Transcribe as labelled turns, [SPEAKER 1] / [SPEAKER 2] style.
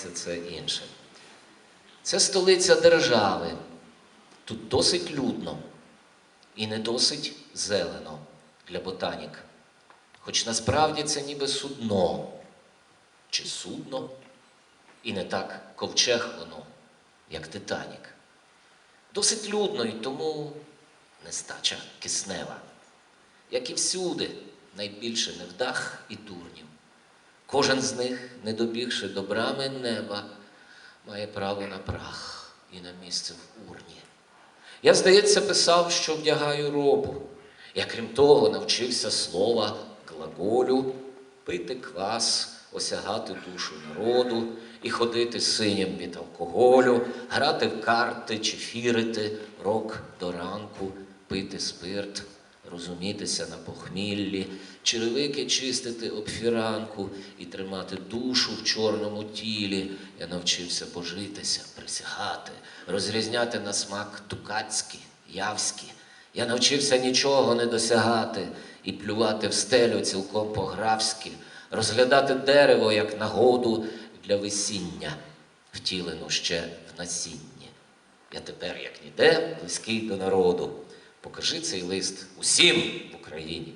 [SPEAKER 1] все це інше. Це столиця держави. Тут досить людно і не досить зелено для ботанік. Хоч насправді це ніби судно чи судно, і не так ковчег воно, як Титанік. Досить людно і тому нестача киснева. Як і всюди, найбільше невдах і дурнів. Кожен з них, не добігши до брами неба, має право на прах і на місце в урні. Я, здається, писав, що вдягаю робу. Я, крім того, навчився слова глаголю, пити квас, осягати душу народу і ходити синім від алкоголю, грати в карти чи фірити, рок до ранку, пити спирт, розумітися на похміллі, черевики чистити об фіранку і тримати душу в чорному тілі. Я навчився божитися, присягати, розрізняти на смак дукацькі, явські. Я навчився нічого не досягати і плювати в стелю цілком по-графськи, розглядати дерево як нагоду для весіння, втілену ще в насінні. Я тепер, як ніде, близький до народу. Покажи цей лист усім в Україні.